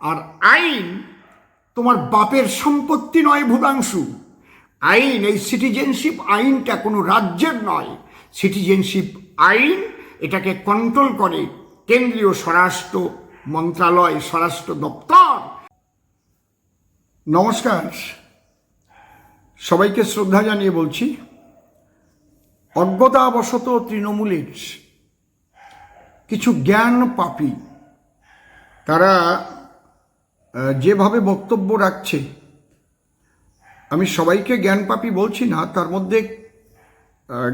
আর আইন তোমার বাপের সম্পত্তি নয় ভূতাংশু। আইন, এই সিটিজেনশিপ আইনটা কোনো রাজ্যের নয়। সিটিজেনশিপ আইন এটাকে কন্ট্রোল করে কেন্দ্রীয় স্বরাষ্ট্র মন্ত্রণালয় স্বরাষ্ট্র দপ্তর। নমস্কার। সবাইকে শ্রদ্ধা জানিয়ে বলছি, অজ্ঞতাবশত তৃণমূলের কিছু জ্ঞান পাপী, তারা যেভাবে বক্তব্য রাখছে, আমি সবাইকে জ্ঞান পাপী বলছি না, তার মধ্যে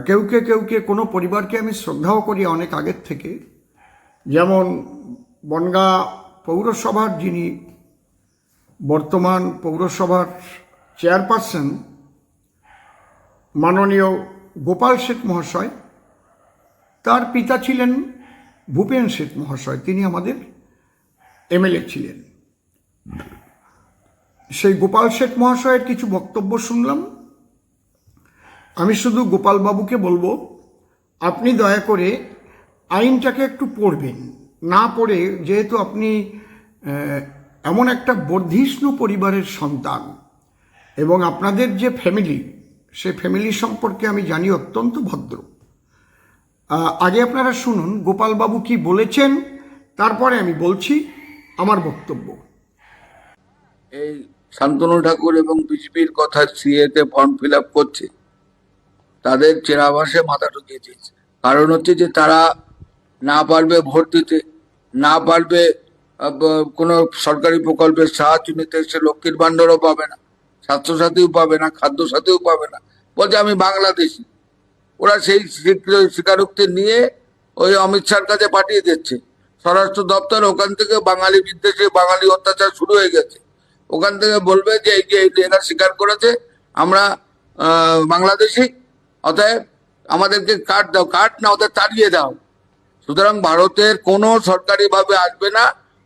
কেউকে কেউকে কোনো পরিবারকে আমি শ্রদ্ধাও করি অনেক আগের থেকে। যেমন বনগা পৌরসভার যিনি বর্তমান পৌরসভার চেয়ারপারসন, মাননীয় গোপাল শেঠ মহাশয়, তার পিতা ছিলেন ভূপেন শেঠ মহাশয়, তিনি আমাদের এমএলএ ছিলেন। সেই গোপাল শেঠ মহাশয়ের কিছু বক্তব্য শুনলাম। আমি শুধু গোপালবাবুকে বলব, আপনি দয়া করে আইনটাকে একটু পড়বেন। না পড়ে যেহেতু আপনি এমন একটা বর্ধিষ্ণু পরিবারের সন্তান এবং আপনাদের যে ফ্যামিলি, সে ফ্যামিলি সম্পর্কে আমি জানি অত্যন্ত ভদ্র। আগে আপনারা শুনুন, গোপালবাবু কি বলেছেন, তারপরে আমি বলছি আমার বক্তব্য। এই শান্তনু ঠাকুর এবং বিজেপির কথা সিএতে ফর্ম ফিল আপ করছে, তাদের চেরাবাসে মাথা ঢুকিয়ে দিয়েছে। কারণ হচ্ছে যে তারা না পারবে ভোট দিতে, না পারবে কোনো সরকারি প্রকল্পের সাহায্য নিতে, সে লক্ষ্মীর ভাণ্ডারও পাবে না, স্বাস্থ্যসাথীও পাবে না খাদ্য সাথীও পাবে না। বলছে, আমি বাংলাদেশি। ওরা সেই স্বীকৃ- স্বীকারোক্তি নিয়ে ওই অমিত শাহর কাছে পাঠিয়ে দিচ্ছে। স্বরাষ্ট্র দপ্তর ওখান থেকে বাঙালি বিদ্বেষে বাঙালি অত্যাচার শুরু হয়ে গেছে। ওখান থেকে বলবে যে এই যে এরা স্বীকার করেছে, আমরা বাংলাদেশি, অতএব আমাদেরকে কার্ড দাও কার্ড না ওদের তাড়িয়ে দাও। সুতরাং ভারতের কোনো সরকারি ভাবে আসবে না,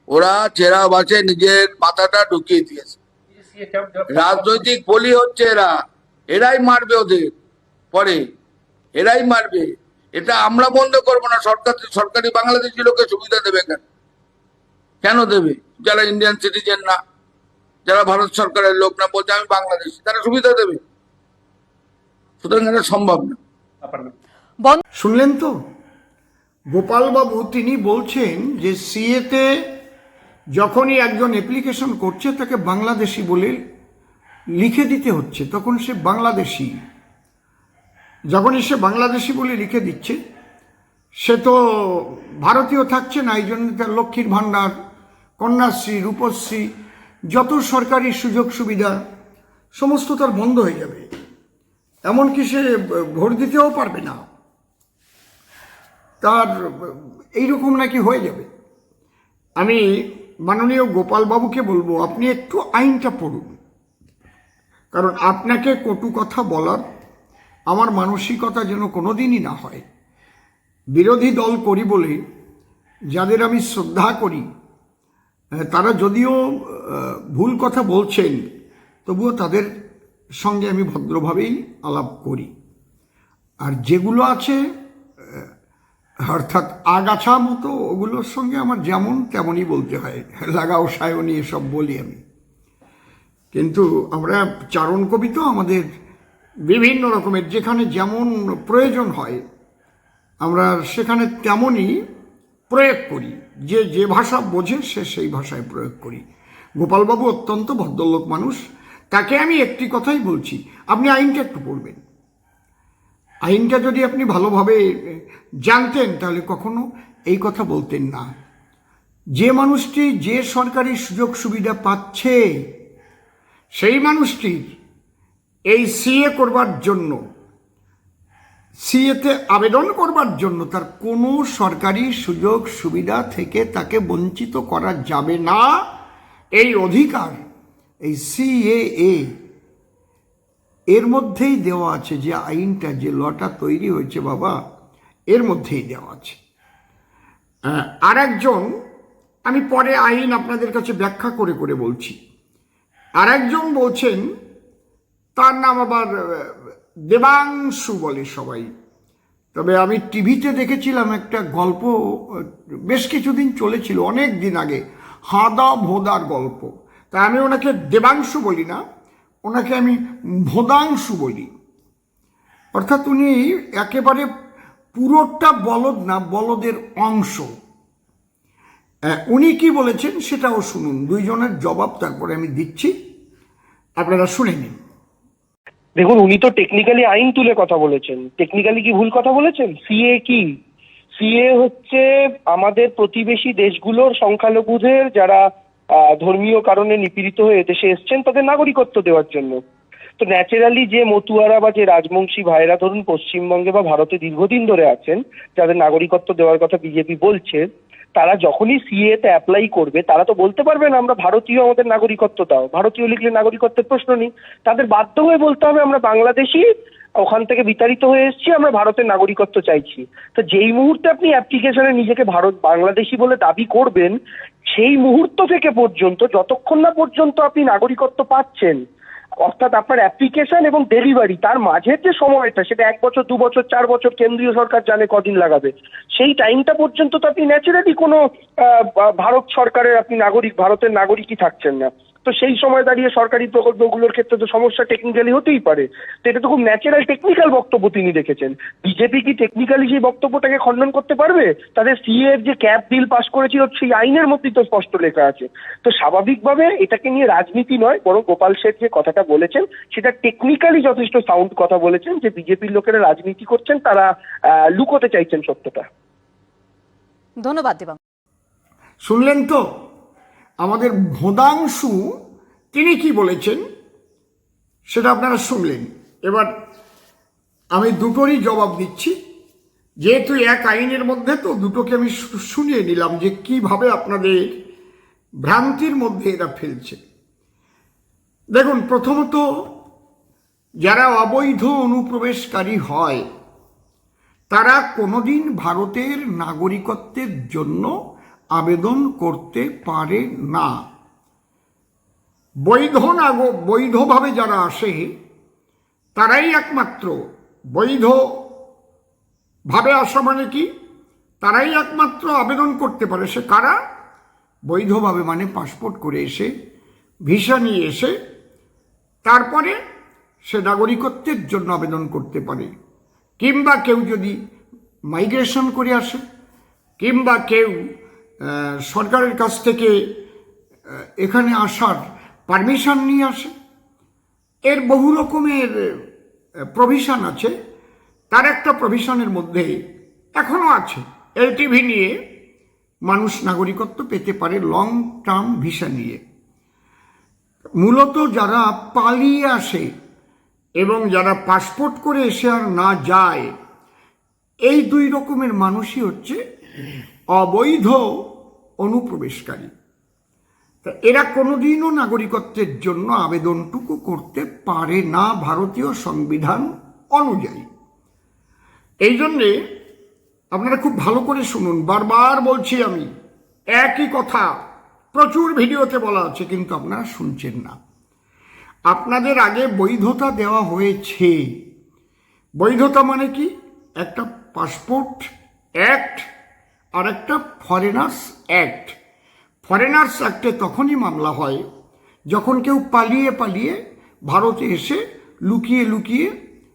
ওরা চেরা বাসে নিজের মাথাটা ঢুকিয়ে দিয়েছে। রাজনৈতিক বলি হচ্ছে এরা, এরাই মারবে ওদের পরে, এরাই মারবে। এটা আমরা বন্ধ করব না, সরকার, সরকারি বাংলাদেশি লোকে সুবিধা দেবে কেন? কেন দেবে? যারা ইন্ডিয়ান সিটিজেন না যারা ভারত সরকারের লোক না বলছে আমি বাংলাদেশি তারা সুবিধা দেবে। সুতরাং এটা সম্ভব না। শুনলেন তো? গোপালবাবু তিনি বলছেন যে সিএতে যখনই একজন অ্যাপ্লিকেশন করছে তাকে বাংলাদেশি বলে লিখে দিতে হচ্ছে। তখন সে বাংলাদেশি। যখনই সে বাংলাদেশি বলে লিখে দিচ্ছে সে তো ভারতীয় থাকছে না এই জন্য তার লক্ষ্মীর ভাণ্ডার কন্যাশ্রী রূপশ্রী যত সরকারি সুযোগ সুবিধা, সমস্ত তার বন্ধ হয়ে যাবে। এমনকি সে ভোট দিতেও পারবে না। তার, এইরকম নাকি হয়ে যাবে। আমি মাননীয় গোপালবাবুকে বলব, আপনি একটু আইনটা পড়ুন। কারণ আপনাকে কটু কথা বলার আমার মানসিকতা যেন কোনোদিনই না হয়। বিরোধী দল করি বলে যাদের আমি শ্রদ্ধা করি তারা যদিও ভুল কথা বলছেন, তবুও তাদের সঙ্গে আমি ভদ্রভাবেই আলাপ করি। আর যেগুলো আছে অর্থাৎ আগাছা মতো ওগুলোর সঙ্গে আমার যেমন তেমনই বলতে হয় লাগাও সায়নি এসব বলি আমি। কিন্তু আমরা চারণ কবি তো আমাদের বিভিন্ন রকমের, যেখানে যেমন প্রয়োজন হয়, আমরা সেখানে তেমনই প্রয়োগ করি। যে যে ভাষা বোঝে সে সেই ভাষায় প্রয়োগ করি। গোপালবাবু অত্যন্ত ভদ্রলোক মানুষ। তাকে আমি একটি কথাই বলছি, আপনি আইনটা একটু পড়বেন। আইনটা যদি আপনি ভালোভাবে জানতেন তাহলে কখনো এই কথা বলতেন না। যে মানুষটি যে সরকারি সুযোগ সুবিধা পাচ্ছে, সেই মানুষটির এই সিএ করবার জন্য সিএতে আবেদন করবার জন্য তার কোনো সরকারি সুযোগ সুবিধা থেকে তাকে বঞ্চিত করা যাবে না। এই অধিকার এই সিএএ এর মধ্যেই দেওয়া আছে যে আইনটা যে লটা তৈরি হয়েছে বাবা এর মধ্যেই দেওয়া আছে। আহ, আর একজন আমি পরে আইন আপনাদের কাছে ব্যাখ্যা করে করে বলছি। আর একজন বলছেন তার নাম আবার দেবাংশু বলে সবাই। তবে আমি টিভিতে দেখেছিলাম একটা গল্প, বেশ কিছুদিন চলেছিল, অনেক দিন আগে, হাদা ভোদার গল্প। তাই আমি ওনাকে দেবাংশু বলি না, ওনাকে আমি ভোদাংশু বলি। অর্থাৎ উনি একেবারে পুরোটা বলদ না, বলদের অংশ। উনি কি বলেছেন সেটাও শুনুন, দুইজনের জবাব তারপরে আমি দিচ্ছি। আপনারা শুনে নিন। দেখুন, উনি তো টেকনিক্যালি আইন তুলে কথা বলেছেন। টেকনিক্যালি কি ভুল কথা বলেছেন? সিএ কি? সিএ হচ্ছে আমাদের প্রতিবেশী দেশগুলোর সংখ্যালঘুদের যারা ধর্মীয় কারণে নিপীড়িত হয়ে দেশে এসছেন, তাদের নাগরিকত্ব দেওয়ার জন্য। তো ন্যাচারালি যে মতুয়ারা বা যে রাজবংশী ভাইরা ধরুন পশ্চিমবঙ্গে বা ভারতে দীর্ঘদিন ধরে আছেন, যাদের নাগরিকত্ব দেওয়ার কথা বিজেপি বলছে তারা যখনই সিএ তে অ্যাপ্লাই করবে, তারা তো বলতে পারবে না আমরা ভারতীয়, আমাদের নাগরিকত্ব দাও। ভারতীয় লিখলে নাগরিকত্বের প্রশ্ন নেই। তাদের বাধ্য হয়ে বলতে হবে, আমরা বাংলাদেশি, ওখান থেকে বিতাড়িত হয়ে এসেছি, আমরা ভারতের নাগরিকত্ব চাইছি। তো যেই মুহূর্তে আপনি অ্যাপ্লিকেশনে নিজেকে ভারত, বাংলাদেশি বলে দাবি করবেন, সেই মুহূর্ত থেকে পর্যন্ত, যতক্ষণ না পর্যন্ত আপনি নাগরিকত্ব পাচ্ছেন অর্থাৎ আপনার অ্যাপ্লিকেশন এবং ডেলিভারি তার মাঝের যে সময়টা, সেটা এক বছর, দু বছর, চার বছর কেন্দ্রীয় সরকার জানে কদিন লাগাবে। সেই টাইমটা পর্যন্ত তো আপনি ন্যাচারালি কোনো ভারত সরকারের, আপনি নাগরিক, ভারতের নাগরিকই থাকছেন না। তো সেই সময় দাঁড়িয়ে সরকারি প্রকল্পগুলোর ক্ষেত্রে তো সমস্যা টেকনিক্যালি হতেই পারে। তো এটা তো খুব ন্যাচারাল টেকনিক্যাল বক্তব্য তিনি রেখেছেন। বিজেপি কি টেকনিক্যালি সেই বক্তব্যটাকে খণ্ডন করতে পারবে? তাদের সিএ যে ক্যাপ বিল পাস করেছিল সেই আইনের মধ্যেই তো স্পষ্ট লেখা আছে। তো স্বাভাবিকভাবে এটাকে নিয়ে রাজনীতি নয় বরং গোপাল শেঠ যে কথাটা বলেছেন সেটা টেকনিক্যালি যথেষ্ট সাউন্ড কথা বলেছেন যে বিজেপির লোকেরা রাজনীতি করছেন তারা আহ, লুকোতে চাইছেন সত্যটা। ধন্যবাদ দেবাং। শুনলেন তো? আমাদের ভোদাংশু, তিনি কি বলেছেন? সেটা আপনারা শুনলেন। এবার আমি দুটোরই জবাব দিচ্ছি। যেহেতু এক আইনের মধ্যে, তো দুটোকে আমি শুনিয়ে নিলাম যে কীভাবে আপনাদের ভ্রান্তির মধ্যে এরা ফেলছে। দেখুন, প্রথমত, যারা অবৈধ অনুপ্রবেশকারী হয়, তারা কোনোদিন ভারতের নাগরিকত্বের জন্য আবেদন করতে পারে না। বৈধ নাগ বৈধভাবে যারা আসে, তারাই একমাত্র। বৈধ ভাবে আসা মানে কি? তারাই একমাত্র আবেদন করতে পারে। সে কারা? বৈধভাবে মানে পাসপোর্ট করে এসে, ভিসা নিয়ে এসে, তারপরে সে নাগরিকত্বের জন্য আবেদন করতে পারে। কিংবা কেউ যদি মাইগ্রেশন করে আসে, কিংবা কেউ সরকারের কাছ থেকে এখানে আসার পারমিশন নিয়ে আসে। এর বহু রকমের প্রভিশন আছে। তার একটা প্রভিশনের মধ্যে এখনও আছে। এলটিভি নিয়ে মানুষ নাগরিকত্ব পেতে পারে লং টার্ম ভিসা নিয়ে। মূলত যারা পালিয়ে আসে এবং যারা পাসপোর্ট করে এসে আর না যায়, এই দুই রকমের মানুষই হচ্ছে অবৈধ অনুপ্রবেশকারী। তা এরা কোনোদিনও নাগরিকত্বের জন্য আবেদনটুকু করতে পারে না ভারতীয় সংবিধান অনুযায়ী। এই জন্যে আপনারা খুব ভালো করে শুনুন। বারবার বলছি আমি, একই কথা প্রচুর ভিডিওতে বলা আছে, কিন্তু আপনারা শুনছেন না। আপনাদের আগে বৈধতা দেওয়া হয়েছে। বৈধতা মানে কি? একটা পাসপোর্ট, অ্যাক্ট আর একটা ফরেনার্স অ্যাক্ট ফরেনার্স অ্যাক্টে তখনই মামলা হয় যখন কেউ পালিয়ে পালিয়ে ভারতে এসে লুকিয়ে লুকিয়ে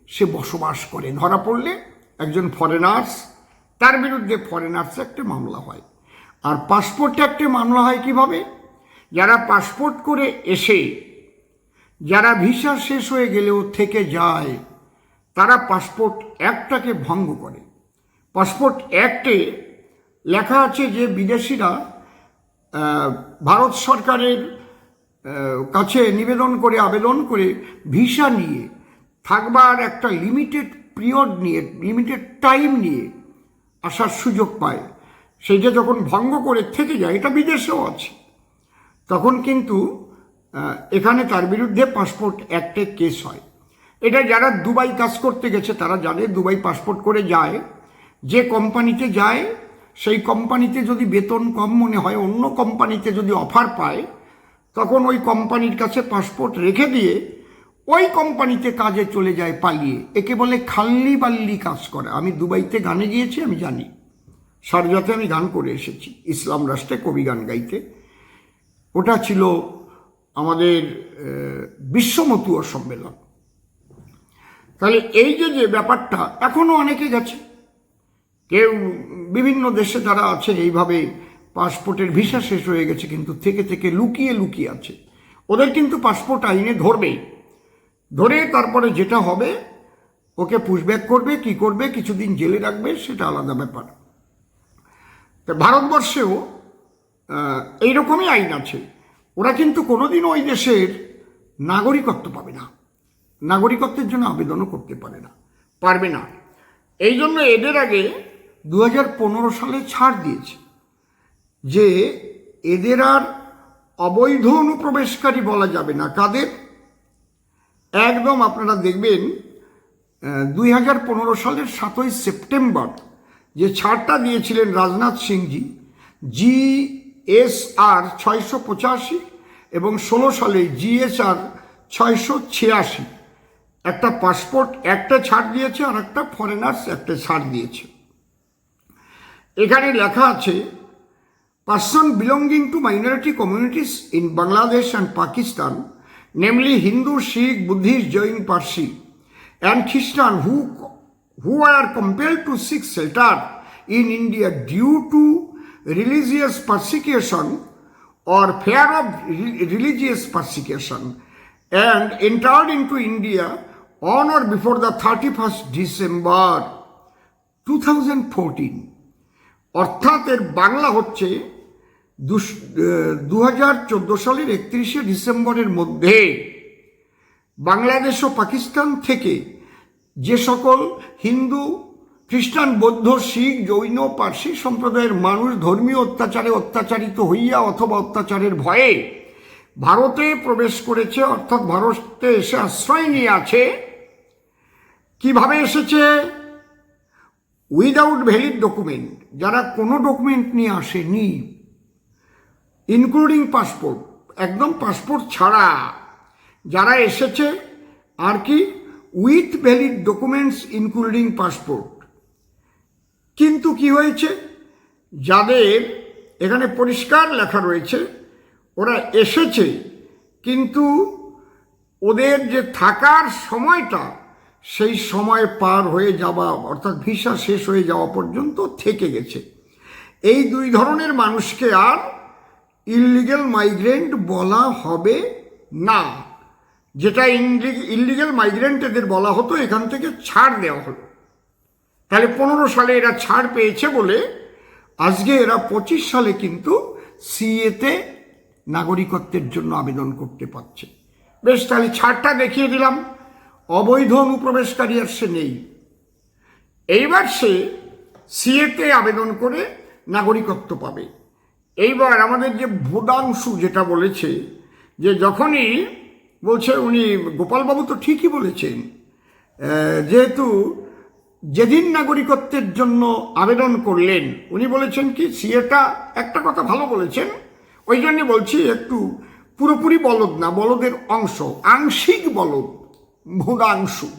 সে বসবাস করে। ধরা পড়লে একজন ফরেনার্স তার বিরুদ্ধে ফরেনার্স অ্যাক্টে মামলা হয়। আর পাসপোর্ট অ্যাক্টে মামলা হয় কীভাবে? যারা পাসপোর্ট করে এসে, যারা ভিসা শেষ হয়ে গেলেও থেকে যায়, তারা পাসপোর্ট অ্যাক্টটাকে ভঙ্গ করে। পাসপোর্ট অ্যাক্টে লেখা আছে যে বিদেশিরা ভারত সরকারের কাছে নিবেদন করে, আবেদন করে ভিসা নিয়ে, থাকবার একটা লিমিটেড পিরিয়ড নিয়ে লিমিটেড টাইম নিয়ে আসার সুযোগ পায়। সেইটা যখন ভঙ্গ করে থেকে যায়, এটা বিদেশেও আছে। তখন কিন্তু এখানে তার বিরুদ্ধে পাসপোর্ট অ্যাক্টে কেস হয়। এটা যারা দুবাই কাজ করতে গেছে, তারা জানে দুবাই পাসপোর্ট করে যায়, যে কোম্পানিতে যায় সেই কোম্পানিতে যদি বেতন কম মনে হয়, অন্য কোম্পানিতে যদি অফার পায়, তখন ওই কোম্পানির কাছে পাসপোর্ট রেখে দিয়ে ওই কোম্পানিতে কাজে চলে যায় পালিয়ে। একে বলে খাল্লি বাল্লি কাজ করে। আমি দুবাইতে গানে গিয়েছি, আমি জানি। সারজাতে আমি গান করে এসেছি। ইসলাম রাষ্ট্রে কবি গান গাইতে। ওটা ছিল আমাদের বিশ্বমতুয়া সম্মেলন। তাহলে এই যে যে ব্যাপারটা, এখনও অনেকে গেছে। কেউ বিভিন্ন দেশে যারা আছে, এইভাবে পাসপোর্টের ভিসা শেষ হয়ে গেছে, কিন্তু থেকে থেকে লুকিয়ে লুকিয়ে আছে। ওদের কিন্তু পাসপোর্ট আইনে ধরবেই ধরে তারপরে যেটা হবে, ওকে পুশব্যাক করবে, কি করবে, কিছুদিন জেলে রাখবে, সেটা আলাদা ব্যাপার। তা ভারতবর্ষেও এইরকমই আইন আছে। ওরা কিন্তু কোনোদিনও ওই দেশের নাগরিকত্ব পাবে না। নাগরিকত্বের জন্য আবেদনও করতে পারে না, পারবে না। এই জন্য এদের আগে দু হাজার পনেরো সালে ছাড় দিয়েছে, যে এদের আর অবৈধ অনুপ্রবেশকারী বলা যাবে না। কাদের? একদম আপনারা দেখবেন দুই হাজার পনেরো সালের সাতই সেপ্টেম্বর যে ছাড়টা দিয়েছিলেন রাজনাথ সিংজি, জি এস আর ছয়শো পঁচাশি এবং ষোলো সালে জিএসআর ছয়শো ছিয়াশি। একটা পাসপোর্ট, একটা ছাড় দিয়েছে আর একটা ফরেনার্স একটা ছাড় দিয়েছে। এখানে লেখা আছে person belonging to minority communities in Bangladesh and Pakistan namely Hindu Sikh Buddhist Jain Parsi and Christian who who are compare to seek shelter in India due to religious persecution or fear of religious persecution and entered into India on or before the thirty first December two thousand fourteen অর্থাৎ এর বাংলা হচ্ছে দু হাজার চোদ্দ সালের একত্রিশে ডিসেম্বরের মধ্যে বাংলাদেশ ও পাকিস্তান থেকে যে সকল হিন্দু খ্রিস্টান বৌদ্ধ শিখ জৈন পার্সি সম্প্রদায়ের মানুষ ধর্মীয় অত্যাচারে অত্যাচারিত হইয়া অথবা অত্যাচারের ভয়ে ভারতে প্রবেশ করেছে অর্থাৎ ভারতে এসে আশ্রয় নিয়ে আছে কীভাবে এসেছে? উইদাউট ভ্যালিড ডকুমেন্ট যারা কোনো ডকুমেন্ট নিয়ে আসেনি ইনক্লুডিং পাসপোর্ট একদম পাসপোর্ট ছাড়া, যারা এসেছে আর কি with valid documents including passport কিন্তু কি হয়েছে? যাদের এখানে পরিষ্কার লেখা রয়েছে, ওরা এসেছে, কিন্তু ওদের যে থাকার সময়টা সেই সময় পার হয়ে যাওয়া, অর্থাৎ ভিসা শেষ হয়ে যাওয়া পর্যন্ত থেকে গেছে। এই দুই ধরনের মানুষকে আর ইললিগেল মাইগ্রেন্ট বলা হবে না। যেটা ইললিগেল মাইগ্রেন্ট এদের বলা হতো, এখান থেকে ছাড় দেওয়া হলো। তাহলে পনেরো সালে এরা ছাড় পেয়েছে বলে আজকে এরা পঁচিশ সালে কিন্তু সিএতে নাগরিকত্বের জন্য আবেদন করতে পারছে। বেশ, তাহলে ছাড়টা দেখিয়ে দিলাম। অবৈধ অনুপ্রবেশকারী আর সে নেই। এইবার সে সিএতে আবেদন করে নাগরিকত্ব পাবে। এইবার আমাদের যে ভোদাংশু যেটা বলেছে, যে যখনই বলছে উনি, গোপালবাবু তো ঠিকই বলেছেন যেহেতু যেদিন নাগরিকত্বের জন্য আবেদন করলেন, উনি বলেছেন কি, সিএটা একটা কথা ভালো বলেছেন, ওই জন্য বলছি একটু পুরোপুরি বলদ না, বলদের অংশ, আংশিক বলদ। ভোগাংশু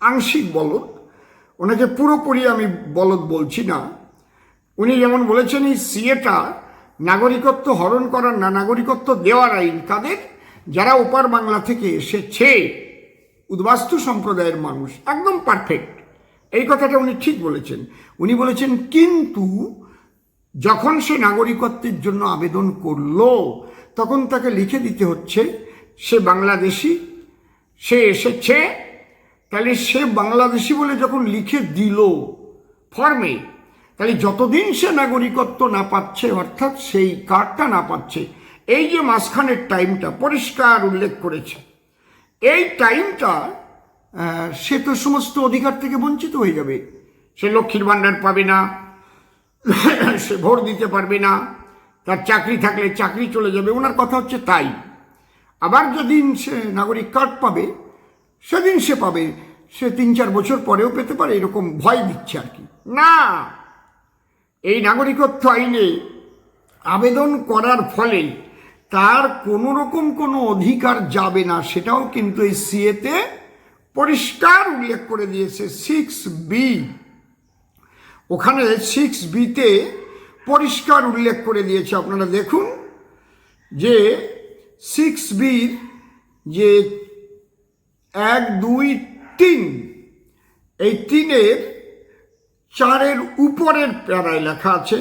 আংশিক বলদ। ওনাকে পুরোপুরি আমি বলদ বলছি না। উনি যেমন বলেছেন, এই সিএটা নাগরিকত্ব হরণ করার না, নাগরিকত্ব দেওয়ার আইন কাদের? যারা ওপার বাংলা থেকে এসেছে, উদ্বাস্তু সম্প্রদায়ের মানুষ, একদম পারফেক্ট এই কথাটা উনি ঠিক বলেছেন। উনি বলেছেন, কিন্তু যখন সে নাগরিকত্বের জন্য আবেদন করল, তখন তাকে লিখে দিতে হচ্ছে, সে বাংলাদেশি সে এসেছে, তাহলে সে বাংলাদেশি বলে যখন লিখে দিল ফর্মে তাহলে যতদিন সে নাগরিকত্ব না পাচ্ছে, অর্থাৎ সেই কার্ডটা না পাচ্ছে, এই যে মাঝখানের টাইমটা পরিষ্কার উল্লেখ করেছে, এই টাইমটা সে তো সমস্ত অধিকার থেকে বঞ্চিত হয়ে যাবে। সে লক্ষ্মীর ভাণ্ডার পাবে না, সে ভোট দিতে পারবে না, তার চাকরি থাকলে চাকরি চলে যাবে, ওনার কথা হচ্ছে তাই। আবার যেদিন সে নাগরিক কার্ড পাবে, সেদিন সে পাবে। সে তিন চার বছর পরেও পেতে পারে, এরকম ভয় দিচ্ছে আর কি। না! এই নাগরিকত্ব আইনে আবেদন করার ফলে তার কোনো রকম কোনো অধিকার যাবে না, সেটাও কিন্তু এই সিএতে পরিষ্কার উল্লেখ করে দিয়েছে সিক্স বি। ওখানে সিক্স বিতে পরিষ্কার উল্লেখ করে দিয়েছে। আপনারা দেখুন যে সিক্স বির যে এক দুই তিন, এই তিনের চারের উপরের প্যারায় লেখা আছে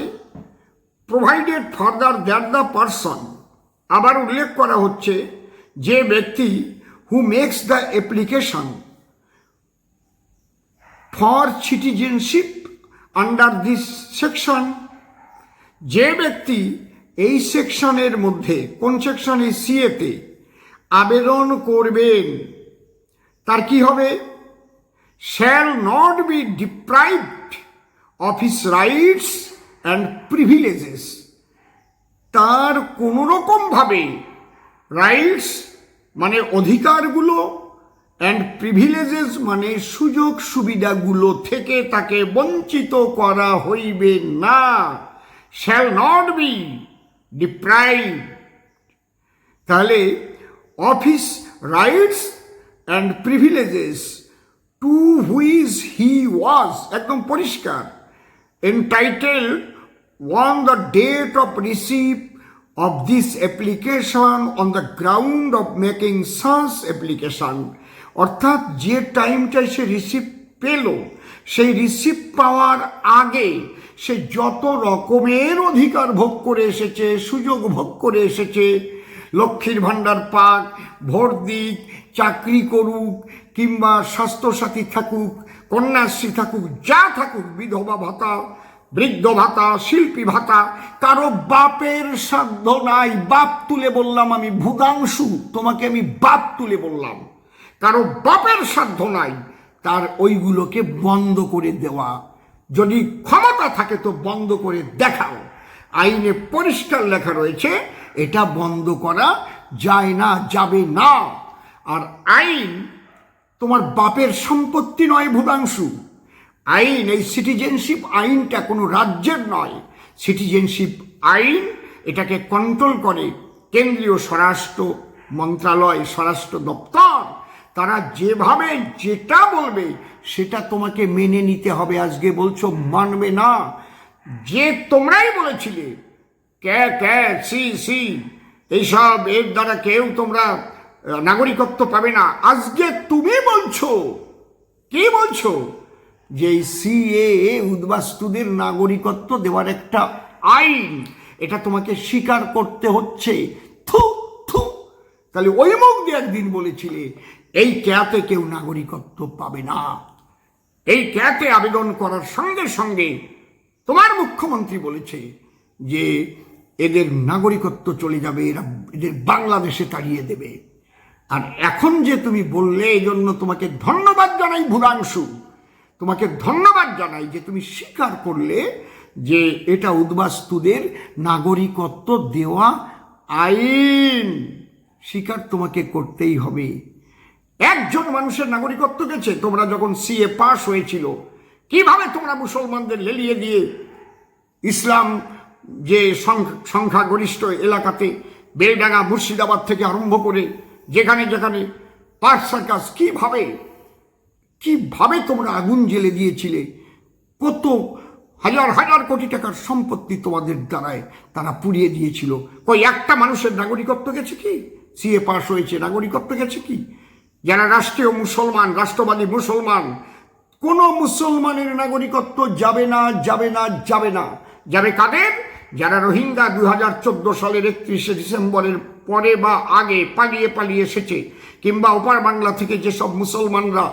provided further that the person আবার উল্লেখ করা হচ্ছে, যে ব্যক্তি who makes the application for citizenship under this section যে ব্যক্তি এই সেকশনের মধ্যে, কোন সেকশনে? সিএতে আবেদন করবেন। তার কি হবে? Shall not be deprived of his rights and privileges তার কোনো রকমভাবে রাইটস মানে অধিকারগুলো অ্যান্ড প্রিভিলেজেস মানে সুযোগ সুবিধাগুলো থেকে তাকে বঞ্চিত করা হইবে না। শ্যাল নট বি ডিপ্রাইভ তাহলে of his rights and privileges to which he was একদম পরিষ্কার entitled on the date of receipt of this application on the ground of making such application অর্থাৎ যে টাইমটায় সে রিসিভ পেল সেই রিসিভ পাওয়ার আগে সে যত রকমের অধিকার ভোগ করে এসেছে, সুযোগ ভোগ করে এসেছে, লক্ষ্মীর ভাণ্ডার পাক, ভোট দিক, চাকরি করুক, কিংবা স্বাস্থ্যসাথী থাকুক, কন্যাশ্রী থাকুক, যা থাকুক, বিধবা ভাতা, বৃদ্ধ ভাতা, শিল্পী ভাতা, কারও বাপের সাধ্য নাই। বাপ তুলে বললাম, আমি ভুগাংশু, তোমাকে আমি বাপ তুলে বললাম। কারও বাপের সাধ্য নাই, তার ওইগুলোকে বন্ধ করে দেওয়া। যদি ক্ষমতা থাকে তো বন্ধ করে দেখাও। আইনে পরিষ্কার লেখা রয়েছে, এটা বন্ধ করা যায় না, যাবে না। আর আইন তোমার বাপের সম্পত্তি নয় ভূতাংশু। আইন, এই সিটিজেনশিপ আইনটা কোনো রাজ্যের নয়। সিটিজেনশিপ আইন এটাকে কন্ট্রোল করে কেন্দ্রীয় স্বরাষ্ট্র মন্ত্রণালয় স্বরাষ্ট্র দপ্তর। তারা যেভাবে যেটা বলবে সেটা তোমাকে মেনে নিতে হবে। আজকে বলছো, মানবে না। যে তোমরাই বলেছিলে, কে কে, সি সি, এইসব, এর দ্বারা কেউ তোমরা নাগরিকত্ব পাবে না। আজকে তুমি বলছো, কি বলছো? যে সিএ উদ্বাস্তুদের নাগরিকত্ব দেওয়ার একটা আইন, এটা তোমাকে স্বীকার করতে হচ্ছে। থু থু। তাহলে ওই মুখ দিয়ে একদিন বলেছিলে, এই ক্যাতে কেউ নাগরিকত্ব পাবে না। এই ক্যাতে আবেদন করার সঙ্গে সঙ্গে তোমার মুখ্যমন্ত্রী বলেছে যে এদের নাগরিকত্ব চলে যাবে, এরা এদের বাংলাদেশে তাড়িয়ে দেবে। আর এখন যে তুমি বললে এই জন্য তোমাকে ধন্যবাদ জানাই ভুলাংশু তোমাকে ধন্যবাদ জানাই যে তুমি স্বীকার করলে যে এটা উদ্বাস্তুদের নাগরিকত্ব দেওয়া আইন। স্বীকার তোমাকে করতেই হবে। একজন মানুষের নাগরিকত্ব গেছে, তোমরা যখন সিএ পাস হয়েছিল, কীভাবে তোমরা মুসলমানদের লেলিয়ে দিয়ে ইসলাম যে সংখ্যা- সংখ্যাগরিষ্ঠ এলাকাতে বেলডাঙ্গা, মুর্শিদাবাদ থেকে আরম্ভ করে যেখানে যেখানে পার্ক সার্কাস, কীভাবে কীভাবে তোমরা আগুন জ্বেলে দিয়েছিলে, কত হাজার হাজার কোটি টাকার সম্পত্তি তোমাদের দ্বারায় তারা পুড়িয়ে দিয়েছিল। কই, একটা মানুষের নাগরিকত্ব গেছে কি? সিএ পাস হয়েছে, নাগরিকত্ব গেছে কি? যারা রাষ্ট্রীয় মুসলমান, রাষ্ট্রবাদী মুসলমান, কোন মুসলমানের নাগরিকত্ব যাবে না যাবে না যাবে না। যাবে কাদের? যারা রোহিঙ্গা দুই হাজার চোদ্দ সালের একত্রিশে ডিসেম্বরের পরে বা আগে পালিয়ে পালিয়ে এসেছে, কিংবা ওপার বাংলা থেকে যেসব মুসলমানরা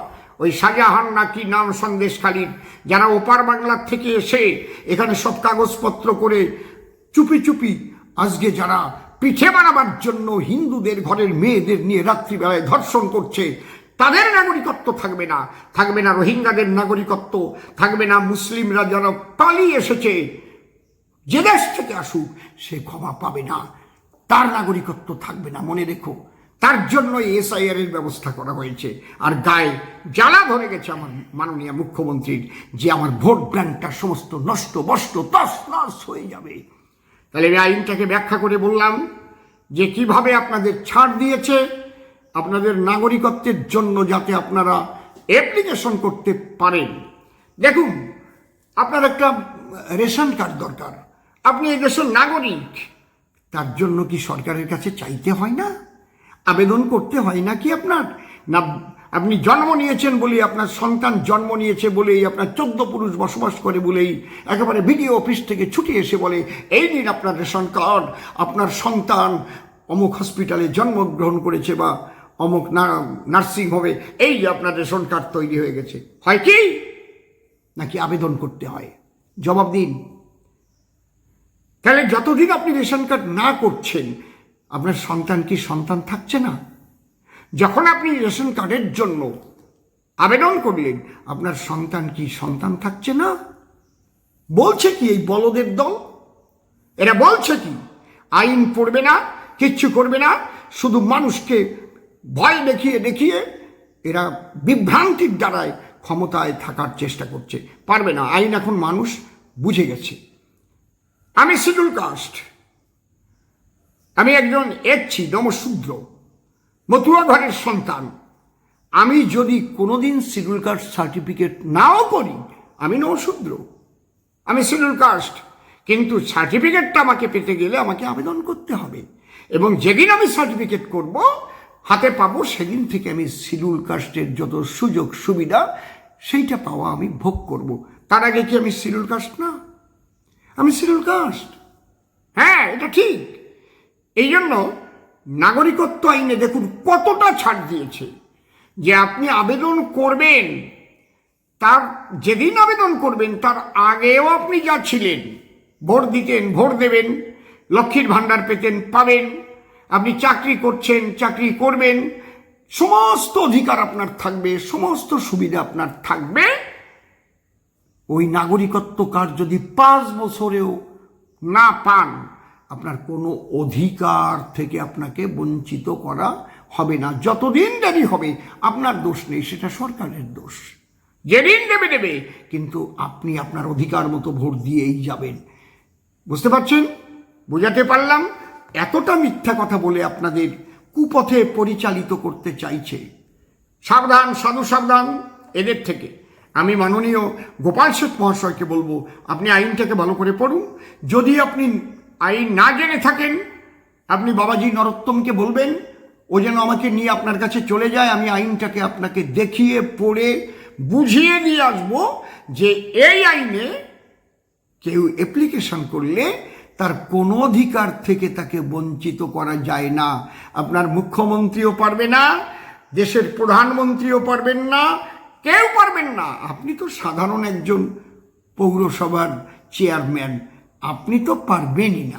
ওই শাহজাহান নাকি নাম সন্দেশখালীর, যারা ওপার বাংলার থেকে এসে এখানে সব কাগজপত্র করে চুপি চুপি, আজকে যারা পিঠে বানাবার জন্য হিন্দুদের ঘরের মেয়েদের নিয়ে রাত্রিবেলায় ধর্ষণ করছে। তাদের নাগরিকত্ব থাকবে না। থাকবে না রোহিঙ্গাদের নাগরিকত্ব। থাকবে না মুসলিমরা যারা পালিয়ে এসেছে। যে দেশ থেকে আসুক, সে ক্ষমা পাবে না। তার নাগরিকত্ব থাকবে না, মনে রেখো। তার জন্য এসআইআর এর ব্যবস্থা করা হয়েছে। আর গায়ে জ্বালা ধরে গেছে আমার মাননীয় মুখ্যমন্ত্রীর, যে আমার ভোট ব্যাংকটা সমস্ত নষ্ট বষ্ট তস নস হয়ে যাবে। তাহলে আমি আইনটাকে ব্যাখ্যা করে বললাম যে কীভাবে আপনাদের ছাড় দিয়েছে আপনাদের নাগরিকত্বের জন্য যাতে আপনারা অ্যাপ্লিকেশন করতে পারেন। দেখুন, আপনার একটা রেশন কার্ড দরকার। আপনি এই দেশের নাগরিক, তার জন্য কি সরকারের কাছে চাইতে হয় না? আবেদন করতে হয় না কি আপনার? না আপনি জন্ম নিয়েছেন বলে আপনার সন্তান জন্ম নিয়েছে বলেই, আপনার চোদ্দ পুরুষ বসবাস করে বলেই, একেবারে ভিডিও অফিস থেকে ছুটি এসে বলে, এই দিন আপনার রেশন কার্ড আপনার সন্তান অমুক হসপিটালে জন্মগ্রহণ করেছে বা অমুক নার্সিং হবে এই যে আপনার রেশন কার্ড তৈরি হয়ে গেছে। হয় কি? নাকি আবেদন করতে হয়? জবাব দিন। তাহলে যতদিন আপনি রেশন কার্ড না করছেন, আপনার সন্তান কি সন্তান থাকছে না? যখন আপনি রেশন কার্ডের জন্য আবেদন করলেন, আপনার সন্তান কি সন্তান থাকছে না? বলছে কি এই বলদের দল? এরা বলছে কি, আইন পড়বে না, কিচ্ছু করবে না, শুধু মানুষকে ভয় দেখিয়ে দেখিয়ে এরা বিভ্রান্তির দ্বারায় ক্ষমতায় থাকার চেষ্টা করছে। পারবে না, আইন এখন মানুষ বুঝে গেছে। আমি শিডিউল কাস্ট, আমি একজন এচ্ছি নমশূদ্র। মতুয়া ঘরের সন্তান। আমি যদি কোনোদিন শিডিউল কাস্ট সার্টিফিকেট নাও করি, আমি নমশূদ্র আমি শিডিউল কাস্ট, কিন্তু সার্টিফিকেটটা আমাকে পেতে গেলে আমাকে আবেদন করতে হবে। এবং যেদিন আমি সার্টিফিকেট করব, হাতে পাবো সেদিন থেকে আমি শিডিউল কাস্টের যত সুযোগ সুবিধা, সেইটা পাওয়া আমি ভোগ করব। তার আগে কি আমি শিডিউল কাস্ট না? আমি শিডিউল কাস্ট। হ্যাঁ এটা ঠিক। এই জন্য নাগরিকত্ব আইনে দেখুন কতটা ছাড় দিয়েছে। যে আপনি আবেদন করবেন, তার যেদিন আবেদন করবেন, তার আগেও আপনি যা ছিলেন, ভোট দিতেন, ভোট দেবেন, লক্ষ্মীর ভাণ্ডার পেতেন, পাবেন, আপনি চাকরি করছেন, চাকরি করবেন, সমস্ত অধিকার আপনার থাকবে, সমস্ত সুবিধা আপনার থাকবে। ওই নাগরিকত্ব কার্ড যদি পাঁচ বছরেও না পান আপনার কোনো অধিকার থেকে আপনাকে বঞ্চিত করা হবে না। যতদিন দেরি হবে, আপনার দোষ নেই, সেটা সরকারের দোষ। যেদিন দেবে দেবে। কিন্তু আপনি আপনার অধিকার মতো ভোট দিয়েই যাবেন। বুঝতে পারছেন? বোঝাতে পারলাম? এতটা মিথ্যা কথা বলে আপনাদের কুপথে পরিচালিত করতে চাইছে। সাবধান, সাধু সাবধান, এদের থেকে। আমি মাননীয় গোপাল শেঠ মহাশয়কে বলব, আপনি আইনটাকে ভালো করে পড়ুন। যদি আপনি আইন না জেনে থাকেন, আপনি বাবাজি নরোত্তমকে বলবেন, ও যেন আমাকে নিয়ে আপনার কাছে চলে যায়, আমি আইনটাকে আপনাকে দেখিয়ে, পড়ে, বুঝিয়ে দিয়ে আসব যে এই আইনে কেউ অ্যাপ্লিকেশন করলে তার কোনো অধিকার থেকে তাকে বঞ্চিত করা যায় না। আপনার মুখ্যমন্ত্রীও পারবে না, দেশের প্রধানমন্ত্রীও পারবেন না, কেউ পারবেন না। আপনি তো সাধারণ একজন পৌরসভার চেয়ারম্যান আপনি তো পারবেনই না।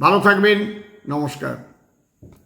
ভালো থাকবেন নমস্কার।